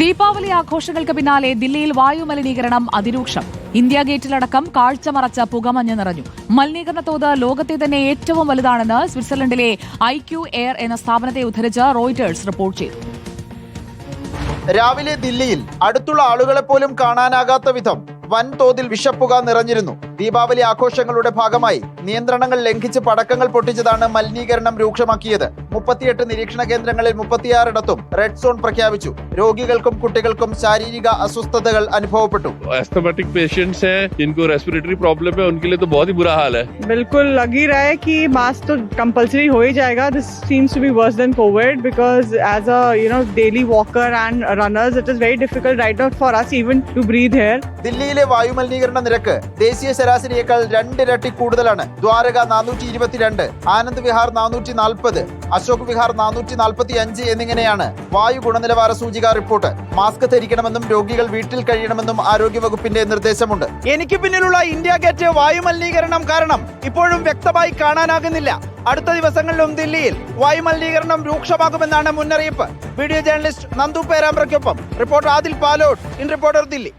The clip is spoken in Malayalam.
ദീപാവലി ആഘോഷങ്ങൾക്ക് പിന്നാലെ ദില്ലിയിൽ വായു മലിനീകരണം അതിരൂക്ഷം. ഇന്ത്യ ഗേറ്റിലടക്കം കാഴ്ച മറച്ച പുകമഞ്ഞ് നിറഞ്ഞു. മലിനീകരണ തോത് ലോകത്തെ തന്നെ ഏറ്റവും വലുതാണെന്ന് സ്വിറ്റ്സർലൻഡിലെ ഐ ക്യു എയർ എന്ന സ്ഥാപനത്തെ ഉദ്ധരിച്ച് റോയിറ്റേഴ്സ് റിപ്പോർട്ട് ചെയ്തു. രാവിലെ ദില്ലിയിൽ അടുത്തുള്ള ആളുകളെ പോലും കാണാനാകാത്ത വിധം വൻതോതിൽ വിഷപ്പുക നിറഞ്ഞിരുന്നു. ദീപാവലി ആഘോഷങ്ങളുടെ ഭാഗമായി നിയന്ത്രണങ്ങൾ ലംഘിച്ച് പടക്കങ്ങൾ പൊട്ടിച്ചതാണ് മലിനീകരണം രൂക്ഷമാക്കിയത് മുപ്പത്തിയെട്ട് നിരീക്ഷണ കേന്ദ്രങ്ങളിൽ മുപ്പത്തിയാറിടത്തും റെഡ് സോൺ പ്രഖ്യാപിച്ചു രോഗികൾക്കും കുട്ടികൾക്കും ശാരീരിക അസ്വസ്ഥതകൾ അനുഭവപ്പെട്ടു एस्थमेटिक पेशेंट्स हैं जिनको रेस्पिरेटरी प्रॉब्लम है उनके लिए तो बहुत ही बुरा हाल है बिल्कुल लग ही रहा है कि मास्क तो कंपलसरी हो ही जाएगा this seems to be worse than covid because as a you know daily walker and runners it is very difficult right out for us even to breathe here ദില്ലിയിലെ വായു മലിനീകരണ നിരക്ക് ദേശീയ ശരാശരിയേക്കാൾ രണ്ടിരട്ടി കൂടുതലാണ്. ദ്വാരക നാനൂറ്റി ഇരുപത്തിരണ്ട് ആനന്ദ് വിഹാർ നാനൂറ്റി നാൽപ്പത് അശോക് വിഹാർ നാനൂറ്റി നാൽപ്പത്തി അഞ്ച് എന്നിങ്ങനെയാണ് വായു ഗുണനിലവാര സൂചിക റിപ്പോർട്ട്. മാസ്ക് ധരിക്കണമെന്നും രോഗികൾ വീട്ടിൽ കഴിയണമെന്നും ആരോഗ്യവകുപ്പിന്റെ നിർദ്ദേശമുണ്ട്. എനിക്ക് പിന്നിലുള്ള ഇന്ത്യ ഗേറ്റ് വായു മലിനീകരണം കാരണം ഇപ്പോഴും വ്യക്തമായി കാണാനാകുന്നില്ല. അടുത്ത ദിവസങ്ങളിലും ദില്ലിയിൽ വായു മലിനീകരണം രൂക്ഷമാകുമെന്നാണ് മുന്നറിയിപ്പ്. Video journalist Nandu പേരാമ്പ്രയ്ക്കൊപ്പം. Reporter Adil Palot in reporter Delhi.